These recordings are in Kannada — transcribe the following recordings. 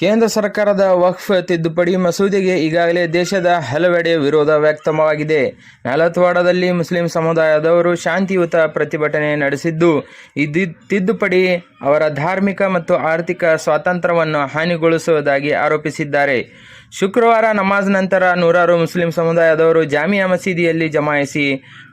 ಕೇಂದ್ರ ಸರ್ಕಾರದ ವಕ್ಫ್ ತಿದ್ದುಪಡಿ ಮಸೂದೆಗೆ ಈಗಾಗಲೇ ದೇಶದ ಹಲವೆಡೆ ವಿರೋಧ ವ್ಯಕ್ತವಾಗಿದೆ. ನಾಲತ್ವಾಡದಲ್ಲಿ ಮುಸ್ಲಿಂ ಸಮುದಾಯದವರು ಶಾಂತಿಯುತ ಪ್ರತಿಭಟನೆ ನಡೆಸಿದ್ದು ಇದು ತಿದ್ದುಪಡಿ ಅವರ ಧಾರ್ಮಿಕ ಮತ್ತು ಆರ್ಥಿಕ ಸ್ವಾತಂತ್ರ್ಯವನ್ನು ಹಾನಿಗೊಳಿಸುವುದಾಗಿ ಆರೋಪಿಸಿದ್ದಾರೆ. ಶುಕ್ರವಾರ ನಮಾಜ್ ನಂತರ ನೂರಾರು ಮುಸ್ಲಿಂ ಸಮುದಾಯದವರು ಜಾಮಿಯಾ ಮಸೀದಿಯಲ್ಲಿ ಜಮಾಯಿಸಿ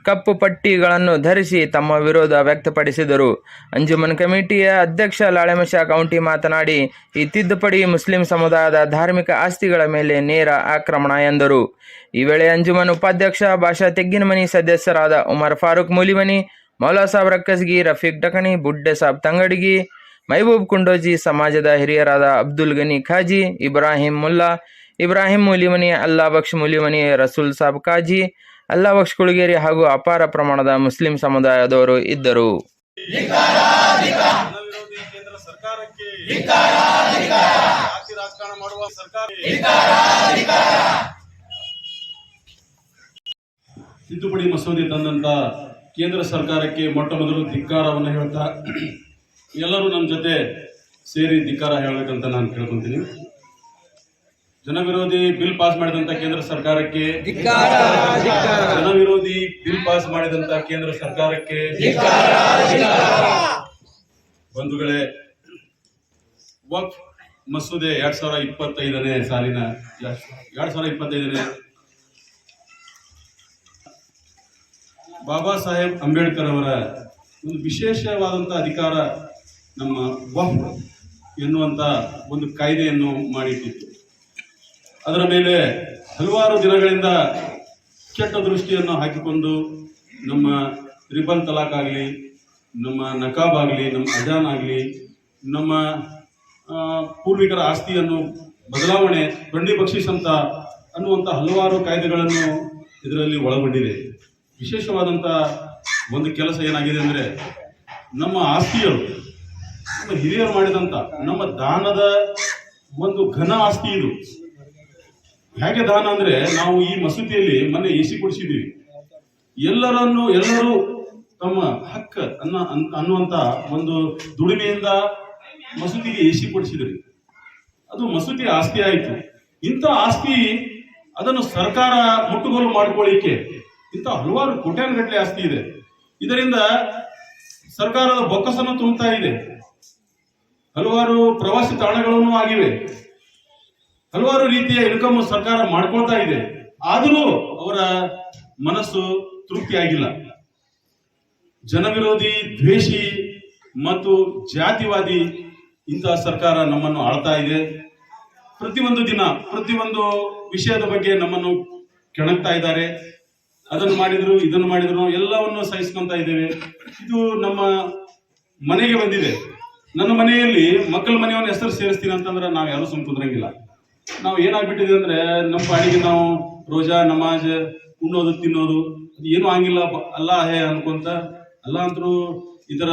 ಕಪ್ಪು ಪಟ್ಟಿಗಳನ್ನು ಧರಿಸಿ ತಮ್ಮ ವಿರೋಧ ವ್ಯಕ್ತಪಡಿಸಿದರು. ಅಂಜುಮನ್ ಕಮಿಟಿಯ ಅಧ್ಯಕ್ಷ ಲಾಳೆಮಶಾ ಕೌಂಟಿ ಮಾತನಾಡಿ, ಈ ತಿದ್ದುಪಡಿ ಮುಸ್ಲಿಂ ಸಮುದಾಯದ ಧಾರ್ಮಿಕ ಆಸ್ತಿಗಳ ಮೇಲೆ ನೇರ ಆಕ್ರಮಣ ಎಂದರು. ಈ ವೇಳೆ ಅಂಜುಮನ್ ಉಪಾಧ್ಯಕ್ಷ ಭಾಷಾ ತೆಗ್ಗಿನಮನಿ ಸದಸ್ಯರಾದ ಉಮರ್ ಫಾರೂಕ್ ಮೂಲಿಮನಿ, ಮೌಲಾ ಸಾಬ್ ರಕ್ಕಸ್ಗಿ, ರಫೀಕ್ ಡಕಣಿ, ಬುಡ್ಡೆ ಸಾಬ್ ತಂಗಡಿಗಿ ಮೈಬೂಬ್ ಕುಂಡೋಜಿ ಸಮಾಜದ ಹಿರಿಯರಾದ ಅಬ್ದುಲ್ ಗನಿ ಖಾಜಿ, ಇಬ್ರಾಹಿಂ ಮುಲ್ಲಾ, ಇಬ್ರಾಹಿಂ ಮೂಲಿಮನಿ ಅಲ್ಲಾ ಬಕ್ಷ್ ಮೂಲಿಮನಿ, ರಸೂಲ್ ಸಾಬ್ ಖಾಜಿ ಅಲ್ಲಾ ಬಕ್ಷ್ ಕುಳಗೇರಿ ಹಾಗೂ ಅಪಾರ ಪ್ರಮಾಣದ ಮುಸ್ಲಿಂ ಸಮುದಾಯದವರು ಇದ್ದರು. ಜಾತಿ ರಾಜಕಾರಣ ಮಾಡುವ ಸರ್ಕಾರ ತಿದ್ದುಪಡಿ ಮಸೂದೆ ತಂದಂತ ಕೇಂದ್ರ ಸರ್ಕಾರಕ್ಕೆ ಮೊಟ್ಟ ಮೊದಲು ಧಿಕ್ಕಾರವನ್ನು ಹೇಳ್ತಾ ಎಲ್ಲರೂ ನಮ್ಮ ಜೊತೆ ಸೇರಿ ಧಿಕ್ಕಾರ ಹೇಳಬೇಕಂತ ನಾನು ಕೇಳ್ಕೊತೀನಿ. ಜನವಿರೋಧಿ ಬಿಲ್ ಪಾಸ್ ಮಾಡಿದಂತ ಕೇಂದ್ರ ಸರ್ಕಾರಕ್ಕೆ ಜನವಿರೋಧಿ ಬಿಲ್ ಪಾಸ್ ಮಾಡಿದಂತ ಕೇಂದ್ರ ಸರ್ಕಾರಕ್ಕೆ ಬಂಧುಗಳೇ ವಕ್ಫ್ ಮಸೂದೆ ಎರಡ್ ಸಾವಿರ ಇಪ್ಪತ್ತೈದನೇ ಸಾಲಿನ, ಎರಡ್ ಸಾವಿರ ಇಪ್ಪತ್ತೈದನೇ. ಬಾಬಾ ಸಾಹೇಬ್ ಅಂಬೇಡ್ಕರ್ ಅವರ ಒಂದು ವಿಶೇಷವಾದಂಥ ಅಧಿಕಾರ ನಮ್ಮ ವಫ್ ಎನ್ನುವಂಥ ಒಂದು ಕಾಯ್ದೆಯನ್ನು ಮಾಡಿಟ್ಟಿತ್ತು. ಅದರ ಮೇಲೆ ಹಲವಾರು ದಿನಗಳಿಂದ ಕೆಟ್ಟ ದೃಷ್ಟಿಯನ್ನು ಹಾಕಿಕೊಂಡು ನಮ್ಮ ರಿಬನ್ ತಲಾಖ್ ಆಗಲಿ, ನಮ್ಮ ನಕಾಬ್ ಆಗಲಿ, ನಮ್ಮ ಅಜಾನ್ ಆಗಲಿ, ನಮ್ಮ ಪೂರ್ವಿಕರ ಆಸ್ತಿಯನ್ನು ಬದಲಾವಣೆ ಬಂಡಿ ಬಕ್ಷಿಸಂತ ಅನ್ನುವಂಥ ಹಲವಾರು ಕಾಯ್ದೆಗಳನ್ನು ಇದರಲ್ಲಿ ಒಳಗೊಂಡಿದೆ. ವಿಶೇಷವಾದಂಥ ಒಂದು ಕೆಲಸ ಏನಾಗಿದೆ ಅಂದರೆ, ನಮ್ಮ ಆಸ್ತಿಯರು ನಮ್ಮ ಹಿರಿಯರು ಮಾಡಿದಂಥ ನಮ್ಮ ದಾನದ ಒಂದು ಘನ ಆಸ್ತಿ ಇದು. ಹೇಗೆ ದಾನ ಅಂದರೆ, ನಾವು ಈ ಮಸೂತಿಯಲ್ಲಿ ಮೊನ್ನೆ ಎಸಿ ಕೊಡಿಸಿದ್ದೀವಿ. ಎಲ್ಲರನ್ನು ಎಲ್ಲರೂ ತಮ್ಮ ಹಕ್ಕ ಅನ್ನ ಅನ್ನುವಂಥ ಒಂದು ದುಡಿಮೆಯಿಂದ ಮಸೂತಿಗೆ ಎಸಿ ಕೊಡಿಸಿದ್ರಿ. ಅದು ಮಸೂದಿ ಆಸ್ತಿ ಆಯಿತು. ಇಂಥ ಆಸ್ತಿ ಅದನ್ನು ಸರ್ಕಾರ ಮುಟ್ಟುಗೋಲು ಮಾಡಿಕೊಳ್ಳಿಕ್ಕೆ ಇಂಥ ಹಲವಾರು ಕೋಟ್ಯಾನುಗಟ್ಟಲೆ ಆಸ್ತಿ ಇದೆ. ಇದರಿಂದ ಸರ್ಕಾರದ ಬೊಕ್ಕಸನ್ನು ತುಂಬುತ್ತಾ ಇದೆ. ಹಲವಾರು ಪ್ರವಾಸಿ ತಾಣಗಳನ್ನು ಆಗಿವೆ. ಹಲವಾರು ರೀತಿಯ ಇನ್ಕಮ್ ಸರ್ಕಾರ ಮಾಡ್ಕೊಳ್ತಾ ಇದೆ. ಆದರೂ ಅವರ ಮನಸ್ಸು ತೃಪ್ತಿಯಾಗಿಲ್ಲ ಜನವಿರೋಧಿ ದ್ವೇಷಿ ಮತ್ತು ಜಾತಿವಾದಿ ಇಂತಹ ಸರ್ಕಾರ ನಮ್ಮನ್ನು ಆಳ್ತಾ ಇದೆ. ಪ್ರತಿಯೊಂದು ದಿನ, ಪ್ರತಿಯೊಂದು ವಿಷಯದ ಬಗ್ಗೆ ನಮ್ಮನ್ನು ಕೆಣಕ್ತಾ ಇದ್ದಾರೆ. ಅದನ್ನು ಮಾಡಿದ್ರು, ಇದನ್ನು ಮಾಡಿದ್ರು, ಎಲ್ಲವನ್ನು ಸಹಿಸ್ಕೊಂತ ಇದ್ದೇವೆ. ಇದು ನಮ್ಮ ಮನೆಗೆ ಬಂದಿದೆ. ನನ್ನ ಮನೆಯಲ್ಲಿ ಮಕ್ಕಳ ಮನೆಯವನ್ನ ಹೆಸರು ಸೇರಿಸ್ತೀನಿ ಅಂತಂದ್ರೆ ನಾವು ಯಾರು ಸುಮ್ ಕುದ್ರಂಗಿಲ್ಲ. ನಾವು ಏನಾಗ್ಬಿಟ್ಟಿದೆ ಅಂದ್ರೆ ನಮ್ಮ ಪಾಡಿಗೆ ನಾವು ರೋಜಾ, ನಮಾಜ್, ಉಣ್ಣೋದು, ತಿನ್ನೋದು ಏನು ಏನೂ ಆಗಿಲ್ಲ, ಅಲ್ಲ ಹೇ ಅನ್ಕೊಂತ, ಅಲ್ಲ ಅಂತರೂ ಇದರ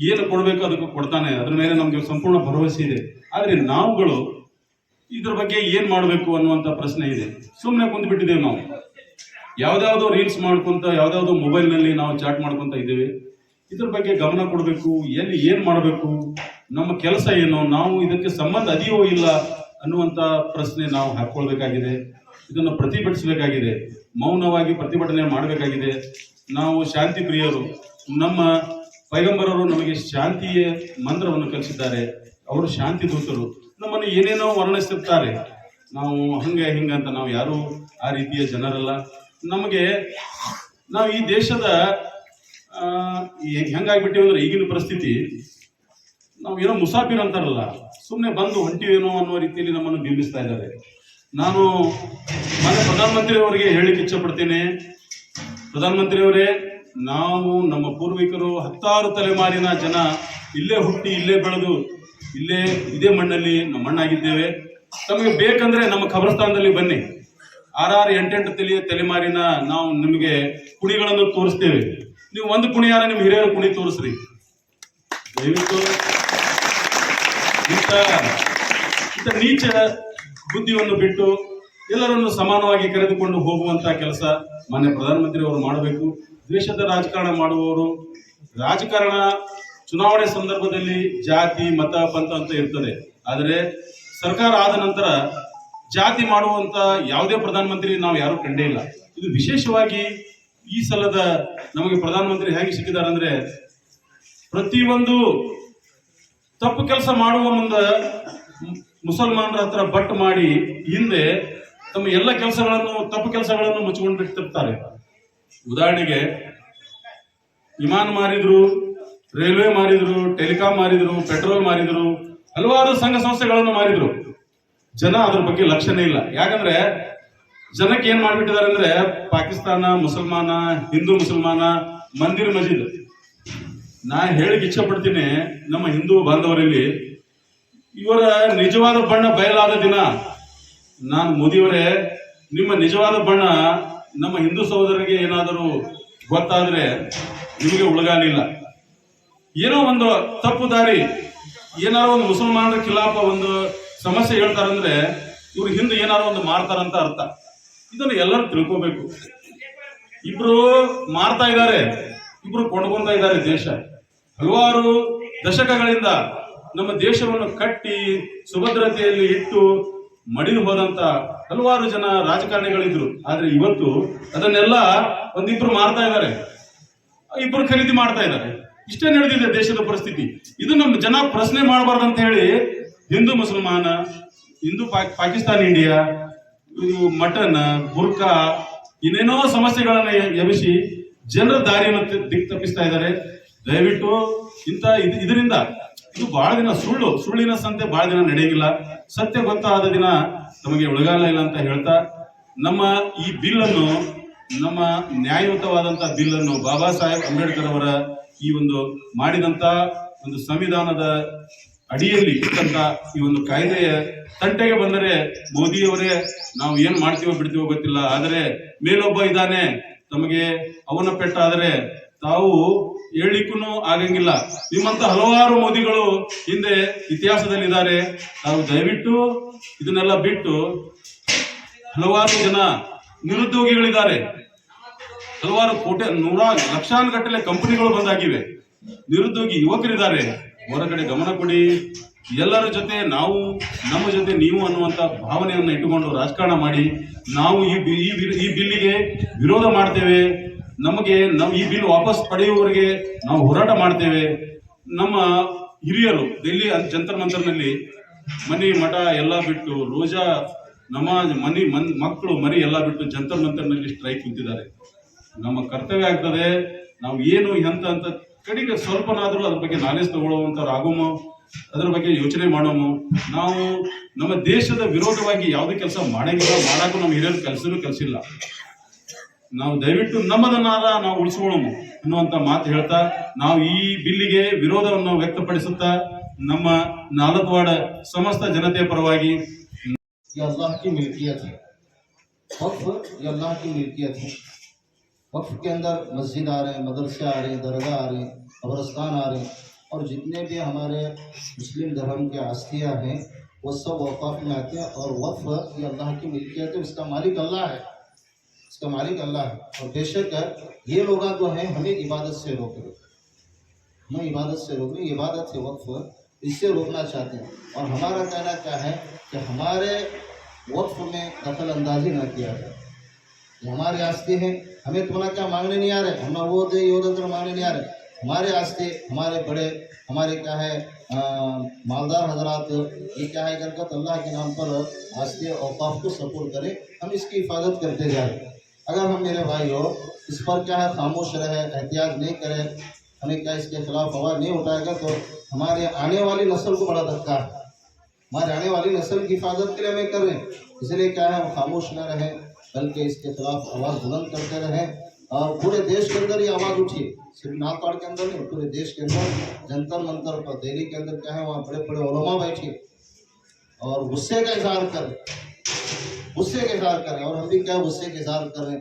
ಏನು ಕೊಡಬೇಕು ಅದಕ್ಕೂ ಕೊಡ್ತಾನೆ. ಅದ್ರ ಮೇಲೆ ನಮ್ಗೆ ಸಂಪೂರ್ಣ ಭರವಸೆ ಇದೆ. ಆದ್ರೆ ನಾವುಗಳು ಇದ್ರ ಬಗ್ಗೆ ಏನ್ ಮಾಡಬೇಕು ಅನ್ನುವಂತ ಪ್ರಶ್ನೆ ಇದೆ. ಸುಮ್ಮನೆ ಕುಂದ್ಬಿಟ್ಟಿದ್ದೇವೆ ನಾವು. ಯಾವ್ದಾವ್ದು ರೀಲ್ಸ್ ಮಾಡ್ಕೊಂತ, ಯಾವ್ದಾವ್ದು ಮೊಬೈಲ್ನಲ್ಲಿ ನಾವು ಚಾಟ್ ಮಾಡ್ಕೊಂತ ಇದ್ದೇವೆ. ಇದ್ರ ಬಗ್ಗೆ ಗಮನ ಕೊಡಬೇಕು, ಎಲ್ಲಿ ಏನ್ ಮಾಡಬೇಕು, ನಮ್ಮ ಕೆಲಸ ಏನು, ನಾವು ಇದಕ್ಕೆ ಸಂಬಂಧ ಅದಿಯೋ ಇಲ್ಲ ಅನ್ನುವಂತ ಪ್ರಶ್ನೆ ನಾವು ಹಾಕೊಳ್ಬೇಕಾಗಿದೆ. ಇದನ್ನು ಪ್ರತಿಭಟಿಸಬೇಕಾಗಿದೆ. ಮೌನವಾಗಿ ಪ್ರತಿಭಟನೆ ಮಾಡಬೇಕಾಗಿದೆ. ನಾವು ಶಾಂತಿ ಪ್ರಿಯರು ನಮ್ಮ ಪೈಗಂಬರರು ನಮಗೆ ಶಾಂತಿಯ ಮಂತ್ರವನ್ನು ಕಲಿಸಿದ್ದಾರೆ. ಅವರು ಶಾಂತಿ ದೂತರು. ನಮ್ಮನ್ನು ಏನೇನೋ ವರ್ಣಿಸಿರ್ತಾರೆ ನಾವು ಹಂಗೆ ಹಿಂಗಂತ ನಾವು ಯಾರು ಆ ರೀತಿಯ ಜನರಲ್ಲ. ನಮಗೆ ನಾವು ಈ ದೇಶದ ಹೆಂಗಾಗ್ಬಿಟ್ಟಿವಿ ಅಂದ್ರೆ ಈಗಿನ ಪರಿಸ್ಥಿತಿ. ನಾವು ಏನೋ ಮುಸಾಫಿರ್ ಅಂತಾರಲ್ಲ. ಸುಮ್ಮನೆ ಬಂದು ಹೊಂಟಿವೇನೋ ಅನ್ನೋ ರೀತಿಯಲ್ಲಿ ನಮ್ಮನ್ನು ಬಿಂಬಿಸ್ತಾ ಇದ್ದಾರೆ. ನಾನು ಮಾನ್ಯ ಪ್ರಧಾನಮಂತ್ರಿ ಅವರಿಗೆ ಹೇಳಿಕ್ಕೆ ಇಚ್ಛಪಡ್ತೇನೆ. ಪ್ರಧಾನಮಂತ್ರಿ ಅವರೇ ನಾವು ನಮ್ಮ ಪೂರ್ವಿಕರು ಹತ್ತಾರು ತಲೆಮಾರಿನ ಜನ ಇಲ್ಲೇ ಹುಟ್ಟಿ ಇಲ್ಲೇ ಬೆಳೆದು ಇಲ್ಲೇ ಇದೇ ಮಣ್ಣಲ್ಲಿ ನಮ್ಮ ಮಣ್ಣಾಗಿದ್ದೇವೆ. ತಮಗೆ ಬೇಕಂದ್ರೆ ನಮ್ಮ ಖಬರಸ್ಥಾನದಲ್ಲಿ ಬನ್ನಿ. ಆರಾರು ಎಂಟೆಂಟು ತಲೆಯ ತಲೆಮಾರಿನ ನಾವು ನಿಮಗೆ ಕುಣಿಗಳನ್ನು ತೋರಿಸ್ತೇವೆ. ನೀವು ಒಂದು ಕುಣಿಯಾರ ನಿಮ್ಮ ಹಿರಿಯರ ಕುಣಿ ತೋರಿಸ್ರಿ. ದಯವಿಟ್ಟು. ಇಂಥ ಇಂಥ ನೀಚ ಬುದ್ಧಿಯನ್ನು ಬಿಟ್ಟು ಎಲ್ಲರನ್ನು ಸಮಾನವಾಗಿ ಕರೆದುಕೊಂಡು ಹೋಗುವಂತ ಕೆಲಸ ಮಾನ್ಯ ಪ್ರಧಾನಮಂತ್ರಿ ಅವರು ಮಾಡಬೇಕು. ದ್ವೇಷದ ರಾಜಕಾರಣ ಮಾಡುವವರು, ರಾಜಕಾರಣ ಚುನಾವಣೆ ಸಂದರ್ಭದಲ್ಲಿ ಜಾತಿ, ಮತ, ಪಂಥ ಅಂತ ಇರ್ತದೆ. ಆದರೆ ಸರ್ಕಾರ ಆದ ನಂತರ ಜಾತಿ ಮಾಡುವಂತ ಯಾವುದೇ ಪ್ರಧಾನಮಂತ್ರಿ ನಾವು ಯಾರು ಕಂಡೇ ಇಲ್ಲ. ಇದು ವಿಶೇಷವಾಗಿ ಈ ಸಲದ ನಮಗೆ ಪ್ರಧಾನಮಂತ್ರಿ ಹೇಗೆ ಸಿಕ್ಕಿದ್ದಾರೆ ಅಂದ್ರೆ ಪ್ರತಿಯೊಂದು ತಪ್ಪು ಕೆಲಸ ಮಾಡುವ ಮುಂದೆ ಮುಸಲ್ಮಾನರ ಹತ್ರ ಬಟ್ ಮಾಡಿ ಹಿಂದೆ ತಮ್ಮ ಎಲ್ಲ ಕೆಲಸಗಳನ್ನು, ತಪ್ಪು ಕೆಲಸಗಳನ್ನು ಮುಚ್ಚಿಕೊಂಡಿರ್ತಿರ್ತಾರೆ ಉದಾಹರಣೆಗೆ, ವಿಮಾನ ಮಾರಿದ್ರು, ರೈಲ್ವೆ ಮಾರಿದ್ರು, ಟೆಲಿಕಾಂ ಮಾರಿದ್ರು, ಪೆಟ್ರೋಲ್ ಮಾರಿದ್ರು, ಹಲವಾರು ಸಂಘ ಸಂಸ್ಥೆಗಳನ್ನು ಮಾರಿದ್ರು. ಜನ ಅದ್ರ ಬಗ್ಗೆ ಲಕ್ಷ್ಯನೇ ಇಲ್ಲ. ಯಾಕಂದ್ರೆ, ಜನಕ್ಕೆ ಏನ್ ಮಾಡಿಬಿಟ್ಟಿದ್ದಾರೆ ಅಂದ್ರೆ, ಪಾಕಿಸ್ತಾನ, ಮುಸಲ್ಮಾನ, ಹಿಂದೂ ಮುಸಲ್ಮಾನ, ಮಂದಿರ್ ಮಜೀದ್ ನಾ ಹೇಳಿಕ್ ಇಚ್ಛೆ ಪಡ್ತೀನಿ ನಮ್ಮ ಹಿಂದೂ ಬಾಂಧವರಲ್ಲಿ, ಇವರ ನಿಜವಾದ ಬಣ್ಣ ಬಯಲಾದ ದಿನ. ನಾನು ಮೋದಿಯವರೇ, ನಿಮ್ಮ ನಿಜವಾದ ಬಣ್ಣ ನಮ್ಮ ಹಿಂದೂ ಸಹೋದರರಿಗೆ ಏನಾದರೂ ಗೊತ್ತಾದ್ರೆ ನಿಮಗೆ ಉಳಗಾಲಿಲ್ಲ ಏನೋ ಒಂದು ತಪ್ಪು ದಾರಿ, ಏನಾದ್ರೂ ಒಂದು ಮುಸಲ್ಮಾನರ ಖಿಲಾಫ ಒಂದು ಸಮಸ್ಯೆ ಹೇಳ್ತಾರಂದ್ರೆ ಇವ್ರು ಹಿಂದೆ ಏನಾರೋ ಒಂದು ಮಾಡ್ತಾರಂತ ಅರ್ಥ. ಇದನ್ನು ಎಲ್ಲರೂ ತಿಳ್ಕೋಬೇಕು. ಇಬ್ರು ಮಾರ್ತಾ ಇದ್ದಾರೆ, ಇಬ್ರು ಕೊಂಡ್ಕೊಂತ ಇದ್ದಾರೆ ದೇಶ. ಹಲವಾರು ದಶಕಗಳಿಂದ ನಮ್ಮ ದೇಶವನ್ನು ಕಟ್ಟಿ ಸುಭದ್ರತೆಯಲ್ಲಿ ಇಟ್ಟು ಮಡಿದು ಹೋದಂತ ಹಲವಾರು ಜನ ರಾಜಕಾರಣಿಗಳಿದ್ರು. ಆದ್ರೆ ಇವತ್ತು ಅದನ್ನೆಲ್ಲ ಒಂದಿಬ್ರು ಮಾರ್ತಾ ಇದ್ದಾರೆ. ಇಬ್ರು ಖರೀದಿ ಮಾಡ್ತಾ ಇದ್ದಾರೆ. ಇಷ್ಟೇ ನಡೆದಿದೆ ದೇಶದ ಪರಿಸ್ಥಿತಿ. ಇದು ನಮ್ಮ ಜನ ಪ್ರಶ್ನೆ ಮಾಡಬಾರ್ದು ಅಂತ ಹೇಳಿ ಹಿಂದೂ ಮುಸಲ್ಮಾನ, ಹಿಂದೂ ಪಾಕ್, ಪಾಕಿಸ್ತಾನ್, ಇಂಡಿಯಾ, ಇದು ಮಟನ್ ಬುರ್ಕಾ ಇನ್ನೇನೋ ಸಮಸ್ಯೆಗಳನ್ನ ಎ- ಎಬ್ಬಿಸಿ ಜನರ ದಾರಿಯನ್ನು ದಿಕ್ ತಪ್ಪಿಸ್ತಾ ಇದ್ದಾರೆ. ದಯವಿಟ್ಟು ಇದ್- ಇದರಿಂದ ಇದು ಬಹಳ ದಿನ ಸುಳ್ಳು. ಸುಳ್ಳಿನ ಸಂತೆ ಬಹಳ ದಿನ ನಡೆಯಂಗಿಲ್ಲ. ಸತ್ಯ ಗೊತ್ತಾದ ದಿನ ನಮಗೆ ಉಳಗಾಲ ಇಲ್ಲ ಅಂತ ಹೇಳ್ತಾ, ನಮ್ಮ ಈ ಬಿಲ್ ಅನ್ನು ನಮ್ಮ ನ್ಯಾಯಯುತವಾದಂತಹ ಬಿಲ್ ಅನ್ನು ಬಾಬಾ ಸಾಹೇಬ್ ಅಂಬೇಡ್ಕರ್ ಅವರ ಈ ಒಂದು ಮಾಡಿದಂತ ಒಂದು ಸಂವಿಧಾನದ ಅಡಿಯಲ್ಲಿ ಇಟ್ಟಂತ ಈ ಒಂದು ಕಾಯ್ದೆಯ ತಂಟೆಗೆ ಬಂದರೆ ಮೋದಿಯವರೇ ನಾವು ಏನ್ ಮಾಡ್ತೀವೋ ಬಿಡ್ತೀವೋ ಗೊತ್ತಿಲ್ಲ, ಆದರೆ ಮೇಲೊಬ್ಬ ಇದ್ದಾನೆ, ತಮಗೆ ಅವನ ಪೆಟ್ಟಾದರೆ ತಾವು ಹೇಳಲಿಕ್ಕೂ ಆಗಂಗಿಲ್ಲ. ನಿಮ್ಮಂತ ಹಲವಾರು ಮೋದಿಗಳು ಹಿಂದೆ ಇತಿಹಾಸದಲ್ಲಿ ಇದ್ದಾರೆ ನಾವು ದಯವಿಟ್ಟು ಇದನ್ನೆಲ್ಲ ಬಿಟ್ಟು ಹಲವಾರು ಜನ ನಿರುದ್ಯೋಗಿಗಳಿದ್ದಾರೆ. ಹಲವಾರು ಕೋಟೆ, ನೂರ, ಲಕ್ಷಾನುಗಟ್ಟಲೆ ಕಂಪನಿಗಳು ಬಂದಾಗಿವೆ. ನಿರುದ್ಯೋಗಿ ಯುವಕರಿದ್ದಾರೆ. ಹೊರಗಡೆ ಗಮನ ಕೊಡಿ. ಎಲ್ಲರ ಜೊತೆ ನಾವು, ನಮ್ಮ ಜೊತೆ ನೀವು ಅನ್ನುವಂತ ಭಾವನೆಯನ್ನು ಇಟ್ಟುಕೊಂಡು ರಾಜಕಾರಣ ಮಾಡಿ. ನಾವು ಈ ಈ ಬಿಲ್ಲಿಗೆ ವಿರೋಧ ಮಾಡ್ತೇವೆ. ನಮಗೆ ನಮ್ಮ ಈ ಬಿಲ್ ವಾಪಸ್ ಪಡೆಯುವವರಿಗೆ ನಾವು ಹೋರಾಟ ಮಾಡ್ತೇವೆ. ನಮ್ಮ ಹಿರಿಯರು ಡೆಲ್ಲಿ ಜಂತರ್ ಮಂತರ್ನಲ್ಲಿ ಮನೆ ಮಠ ಎಲ್ಲ ಬಿಟ್ಟು ರೋಜಾ ನಮಾಜ್ ಮನಿ ಮನ್ ಮಕ್ಕಳು ಮರಿ ಎಲ್ಲ ಬಿಟ್ಟು ಜಂತರ್ ಮಂತರ್ನಲ್ಲಿ ಸ್ಟ್ರೈಕ್ ಕುಂತಿದ್ದಾರೆ ನಮ್ಮ ಕರ್ತವ್ಯ ಆಗ್ತದೆ. ನಾವು ಏನು ಎಂತ ಅಂತ ಕಡೆಗೆ ಸ್ವಲ್ಪನಾದರೂ ಅದ್ರ ಬಗ್ಗೆ ನಾಲೆಜ್ ತಗೊಳ್ಳುವಂತ ಆಗೋಮೋ ಅದ್ರ ಬಗ್ಗೆ ಯೋಚನೆ ಮಾಡೋಮು. ನಾವು ನಮ್ಮ ದೇಶದ ವಿರೋಧವಾಗಿ ಯಾವುದೇ ಕೆಲಸ ಮಾಡಂಗಿಲ್ಲ ಮಾಡೋಕ್ಕೂ ನಮ್ಮ ಹಿರಿಯರು ಕೆಲಸನೂ ಕಲಿಸಿಲ್ಲ. ನಾವು ದಯವಿಟ್ಟು ನಮ್ಮದನ್ನಾದ ನಾವು ಉಳಿಸ್ಕೊಳ್ಳೋಮು ಅನ್ನುವಂತ ಮಾತು ಹೇಳ್ತಾ ನಾವು ಈ ಬಿಲ್ಲಿಗೆ ವಿರೋಧವನ್ನು ವ್ಯಕ್ತಪಡಿಸುತ್ತಾ ನಮ್ಮ ನಾಲತ್ವಾಡ ಸಮಸ್ತ ಜನತೆಯ ಪರವಾಗಿ ये अल्लाह की मिल्कियत है वक्फ ये अल्लाह की मिल्कियत है वक्फ के अंदर मस्जिद आ रहे हैं मदरसे आ रहे हैं दरगाह आ रहे हैं कब्रस्तान आ रहे हैं और जितने भी हमारे मुस्लिम धर्म के आस्थियाँ हैं वो सब वक़ाफ में आते हैं और वक्फ ये अल्लाह की मिल्कियत है इसका मालिक अल्लाह है इसका मालिक अल्लाह है। और बेशक ये लोग जो हैं, हमें इबादत से रोक। रहे हमें इबादत से रोक रहे इबादत से वक्फ, इससे रोकना चाहते हैं। और हमारा कहना क्या है कि हमारे वक्फ में दखल अंदाजी ना किया जाए। ये हमारे आस्ते हैं। हमें तुम्हारा क्या मांगने नहीं आ रहे? हम वो दे, यो दे तो मांगने नहीं आ रहे। हमारे आस्ते, हमारे बड़े, हमारे क्या है मालदार हजरात, ये क्या है करकत अल्लाह के नाम पर आस्ते औकाफ को सपोर्ट करें। हम इसकी हिफाजत करते जा रहे हैं। अगर हम मेरे भाई हो, इस पर क्या है, खामोश रहे, एहतियात नहीं करें, हमें क्या इसके खिलाफ आवाज़ नहीं उठाएगा तो हमारे आने वाली नस्ल को बड़ा धक्का है। हमारे आने वाली नस्ल की हिफाजत के लिए हमें कर रहे हैं। इसलिए क्या है हम खामोश न रहें, बल्कि इसके खिलाफ आवाज़ बुलंद करते रहें और पूरे देश के अंदर ये आवाज़ उठी सिर्फ़ नागपाड़ के अंदर नहीं, पूरे देश के अंदर, जंतर मंतर पर, दिल्ली के अंदर क्या है, वहाँ बड़े बड़े ओलमा बैठे और गुस्से का इजहार करें गुस्से का इजहार करें और हम भी क्या गुस्से का इजहार करें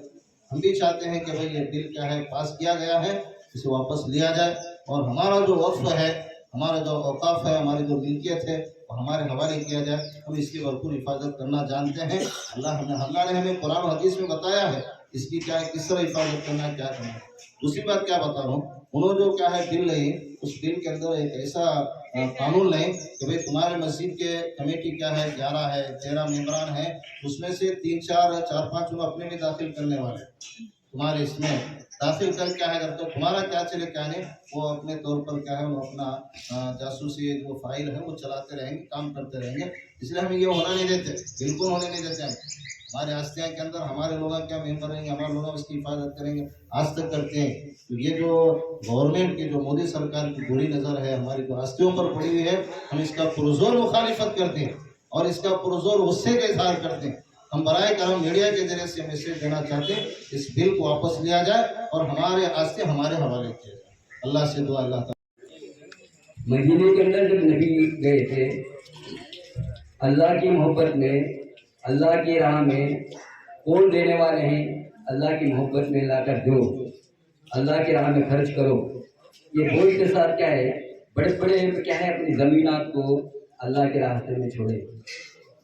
हम भी चाहते हैं कि भाई ये बिल क्या है, पास किया गया है, इसे वापस लिया जाए। और हमारा जो वक्फ है, हमारा जो अवकाफ है, हमारी जो मिल्कियत है वो हमारे हवाले किया जाए, हम इसकी भरपूर हिफाजत करना जानते हैं। अल्लाह हमें अल्लाह ने हमें कुरान हदीस में बताया है, इसकी क्या है किस तरह हिफाजत करना है, क्या करना है। दूसरी बात क्या बता रहा हूँ? उन्होंने जो क्या है, बिल लाई उस बिल के अंदर एक ऐसा कानून लें कि भाई तुम्हारे मस्जिद के कमेटी क्या है ग्यारह है, तेरह मेम्बरान है, उसमें से तीन, चार चार, पाँच लोग अपने में दाखिल करने वाले। तुम्हारे इसमें दाखिल कर क्या है करते हो तुम्हारा क्या चले क्या नहीं, वो अपने तौर पर क्या है, वो अपना जासूसी जो फ़ाइल है, वो चलाते रहेंगे, काम करते रहेंगे इसलिए हम ये होना नहीं देते, बिल्कुल होने नहीं देते हम हमारे आस्तिया के अंदर हमारे लोग क्या मेंबर रहेंगे हमारे लोग उसकी हिफाजत करेंगे, आज तक करते हैं। तो ये जो गवर्नमेंट की जो मोदी सरकार की बुरी नज़र है, हमारी जो आस्तियों पर पड़ी हुई है, हम इसका पुरजोर मुखालिफत करते हैं और इसका पुरजोर गुस्से का इजहार करते हैं। हम बरए करम मीडिया के ज़रिए से मैसेज देना चाहते हैं, इस बिल को वापस लिया जाए और हमारे आस्ते हमारे हवाले किया जाए। अल्लाह से दुआ, अल्लाह मदीने के अंदर जब नबी गए थे, अल्लाह की मोहब्बत में अल्लाह की राह में कौन देने वाले हैं? अल्लाह की मोहब्बत में लाकर दो। अल्लाह की राह में खर्च करो। ये बोझ के साथ क्या है? बड़े बड़े क्या है अपनी ज़मीनात को अल्लाह के रास्ते में छोड़े?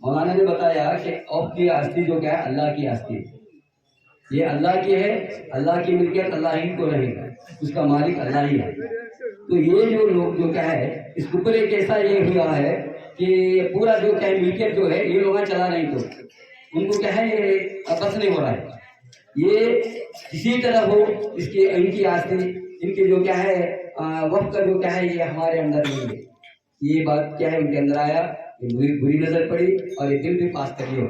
मौलाना ने बताया कि औफ की आस्ती जो क्या है? अल्लाह की आस्ती। ये अल्लाह की है, अल्लाह की मिल्कियत अल्लाह ही को रहेगा उसका मालिक अल्लाह ही है। तो ये जो लोग जो क्या है, इसके ऊपर एक ऐसा ये हुआ है कि पूरा जो है मिल्कियत जो है, ये लोग चला नहीं तो। उनको क्या है, ये बस नहीं हो रहा है। ये किसी तरह हो, इसकी, इनकी आस्ती, इनके जो क्या है वक्त का जो क्या है, ये हमारे अंदर नहीं है। ये बात क्या है, उनके अंदर आया, ये बुरी बुरी नज़र पड़ी और ये दिल भी पास कर लिया।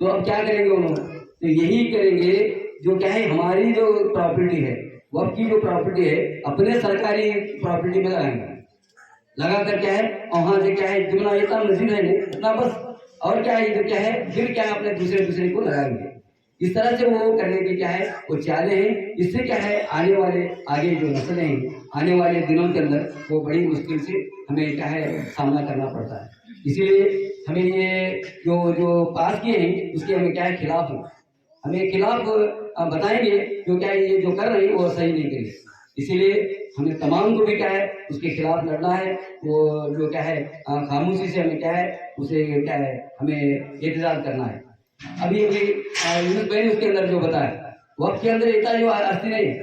तो अब क्या करेंगे उन्होंने तो यही करेंगे, जो क्या है, हमारी जो प्रॉपर्टी है, वक्त की जो प्रॉपर्टी है, अपने सरकारी प्रॉपर्टी में लगाएँगे लगा कर क्या है और वहाँ से क्या है जितना इतना मस्जिद है उतना बस और क्या है इधर क्या है फिर क्या है अपने दूसरे दूसरे को लगाएँगे इस तरह से वो करने की क्या है वो चाले हैं इससे क्या है आने वाले आगे जो नस्लें हैं आने वाले दिनों के अंदर वो बड़ी मुश्किल से हमें क्या है सामना करना पड़ता है इसीलिए हमें ये जो जो पास किए हैं उसके हमें क्या है खिलाफ हैं हमें खिलाफ अ, बताएँगे जो क्या है ये जो कर रहे हैं वो सही नहीं करेंगे इसीलिए हमें तमाम को भी क्या है उसके खिलाफ लड़ना है। वो जो क्या है खामोशी से हमें क्या है उसे क्या है हमें एहतजाज करना है। अभी अभी यूनुस भाई ने उसके अंदर जो बताया वक्त के अंदर इतना जो आस्ती नहीं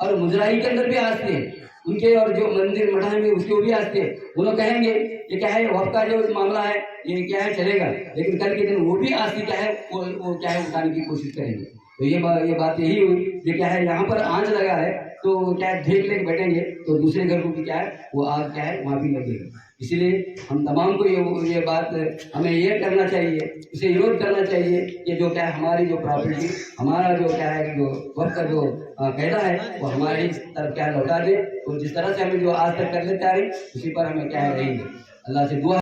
और मुजराई के अंदर भी आस्ती है। उनके और जो मंदिर मठा में उसके भी आस्ती है। वो लोग कहेंगे ये क्या है वक्त का जो मामला है ये क्या है चलेगा। लेकिन कल के दिन वो भी आस्ती क्या है वो, वो क्या है उठाने की कोशिश करेंगे। तो ये बात ये बात यही हुई कि क्या है यहाँ पर आँच लगा है तो क्या है देख लेके बैठेंगे तो दूसरे घर को भी क्या है, वो आग क्या है, वहाँ भी लगेगी इसलिए हम तमाम को ये ये बात, हमें ये करना चाहिए, इसे विरोध करना चाहिए कि जो क्या हमारी जो प्रॉपर्टी, हमारा जो क्या है, जो वक्त का जो कायदा है, वो हमारी तरफ़ क्या लौटा दे, और जिस तरह से हमें जो आज तक कर लेते आ रहे उसी पर हमें क्या है, रहेंगे। अल्लाह से दुआ